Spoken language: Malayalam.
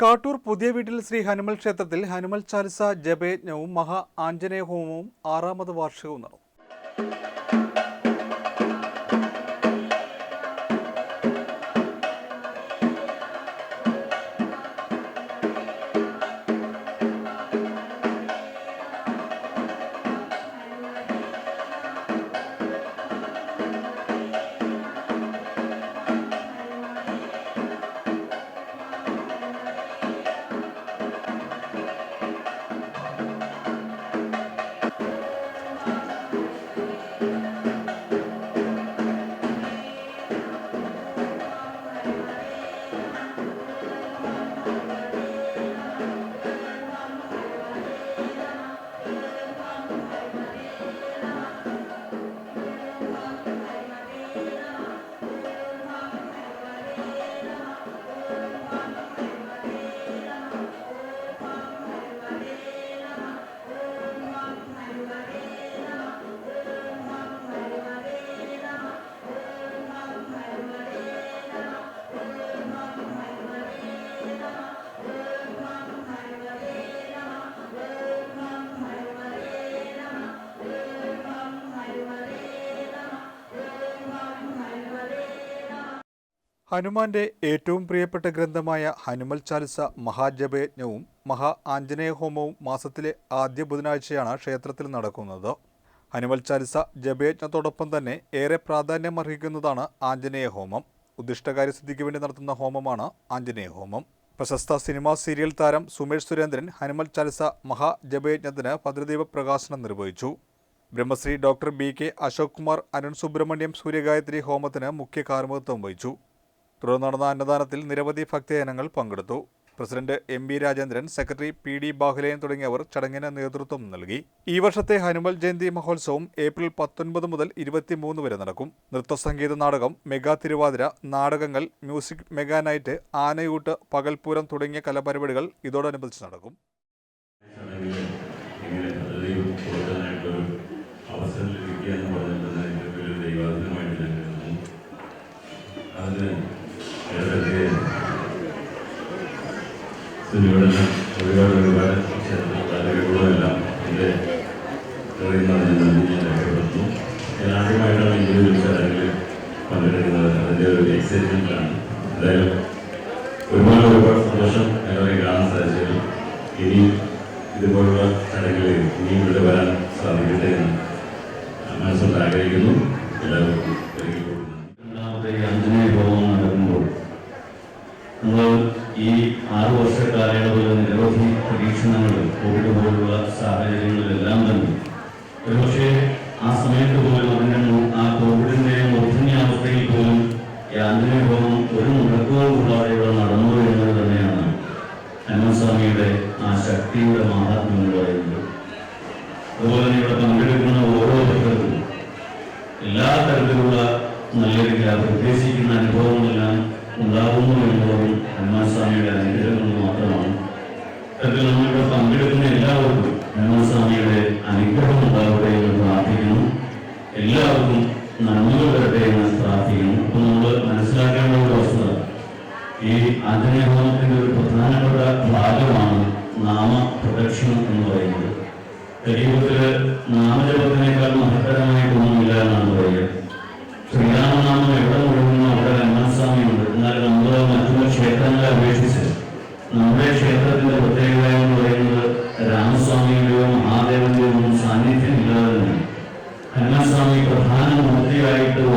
കാട്ടൂർ പുതിയ വീട്ടിൽ ശ്രീ ഹനുമൽ ക്ഷേത്രത്തിൽ ഹനുമൽ ചാലിസ ജപയജ്ഞവും മഹാ ആഞ്ജനേയ ഹോമവും ആറാമത് വാർഷികവും നടന്നു. ഹനുമാന്റെ ഏറ്റവും പ്രിയപ്പെട്ട ഗ്രന്ഥമായ ഹനുമൽ ചാലിസ മഹാജപയജ്ഞവും മഹാ ആഞ്ജനേയ ഹോമവും മാസത്തിലെ ആദ്യ ബുധനാഴ്ചയാണ് ക്ഷേത്രത്തിൽ നടക്കുന്നത്. ഹനുമൽ ചാലിസ ജപയജ്ഞത്തോടൊപ്പം തന്നെ ഏറെ പ്രാധാന്യമർഹിക്കുന്നതാണ് ആഞ്ജനേയ ഹോമം ഉദ്ദിഷ്ടകാര്യസിദ്ധിക്ക് വേണ്ടി നടത്തുന്ന ഹോമമാണ് ആഞ്ജനേയ ഹോമം പ്രശസ്ത സിനിമാ സീരിയൽ താരം സുമേഷ് സുരേന്ദ്രൻ ഹനുമൽ ചാലിസ മഹാജപയജ്ഞത്തിന് ഭദ്രദീപ പ്രകാശനം നിർവഹിച്ചു. Brahmashri doctor B K Ashok Kumar Arun Subrahmanyam Suryagayathri ഹോമത്തിന് മുഖ്യ കാർമ്മികത്വം വഹിച്ചു. തുടർന്ന് നടന്ന അന്നദാനത്തിൽ നിരവധി ഭക്തജനങ്ങൾ പങ്കെടുത്തു. President M B Rajendran secretary P D Bahulean തുടങ്ങിയവർ ചടങ്ങിന് നേതൃത്വം നൽകി. ഈ വർഷത്തെ ഹനുമൽ ജയന്തി മഹോത്സവം ഏപ്രിൽ പത്തൊൻപത് മുതൽ ഇരുപത്തിമൂന്ന് വരെ നടക്കും. നൃത്തസംഗീത നാടകം മെഗാ തിരുവാതിര നാടകങ്ങൾ മ്യൂസിക് മെഗാ നൈറ്റ് ആനയൂട്ട് പകൽപൂരം തുടങ്ങിയ കലാപരിപാടികൾ ഇതോടനുബന്ധിച്ച് നടക്കും. സ്ഥിതിയോടെല്ലാം ഒരുപാട് സന്തോഷം കാണാൻ സാധിച്ചതിൽ ഇനി ഇതുപോലുള്ള ചടങ്ങുകളിൽ ഇനിയും ഇവിടെ വരാൻ സാധിക്കട്ടെ എന്ന് മനസ്സുകൊണ്ട് ആഗ്രഹിക്കുന്നു എല്ലാവർക്കും ഒരിക്കൽ കൂടി നന്ദി. രണ്ടാമത്തെ ഈ അഞ്ജനേയ ഹോമം നടക്കുമ്പോൾ നമ്മൾ ഈ ആറു വർഷ കാലയളവിൽ നിരവധി പരീക്ഷണങ്ങൾ കോവിഡ് പോലുള്ള സാഹചര്യങ്ങളിലെല്ലാം തന്നെ. ഒരുപക്ഷെ ആ സമയത്ത് പോലും അതിന്റെ ആ കോവിഡിന്റെ മൂർധന്യാവസ്ഥയിൽ പോലും ഈ ആഞ്ജനേയ ഒരു മുടക്കവും കൂടാതെ നടന്നു എന്നത് തന്നെയാണ് ഹനുമസ്വാമിയുടെ ആ ശക്തിയുടെ മാഹാത്മ്യം എന്ന് പറയുന്നത്. അതുപോലെ തന്നെ ഇവിടെ പങ്കെടുക്കുന്ന ഓരോ ഭക്തർക്കും എല്ലാ തരത്തിലുള്ള നല്ലൊരു പ്രത്യേകിക്കുന്ന അനുഭവങ്ങളെല്ലാം ഉണ്ടാകുന്നു എന്നുള്ളതും ഹനുമാൻ സ്വാമിയുടെ അനുഗ്രഹങ്ങൾ മാത്രമാണ്. ഇത്തരത്തിൽ നമ്മളിവിടെ പങ്കെടുക്കുന്ന എല്ലാവർക്കും ധർമ്മസ്വാമിയുടെ അനുഗ്രഹം ഉണ്ടാവട്ടെ എന്ന് പ്രാർത്ഥിക്കുന്നു. എല്ലാവർക്കും നന്മകൾ വരട്ടെ എന്ന് പ്രാർത്ഥിക്കുന്നു. അപ്പൊ നമ്മൾ മനസ്സിലാക്കേണ്ട ഒരു അവസ്ഥ. ഈ ആഞ്ജനേയഹോമത്തിന്റെ ഒരു പ്രധാനപ്പെട്ട ഭാഗമാണ് നാമപ്രദക്ഷിണം എന്ന് പറയുന്നത്. ശരീരത്തിൽ നാമജപത്തിനേക്കാൾ മഹത്തരമായിട്ടൊന്നുമില്ല എന്നാണ് പറയുക. പ്രതിനിധികളായിട്ട്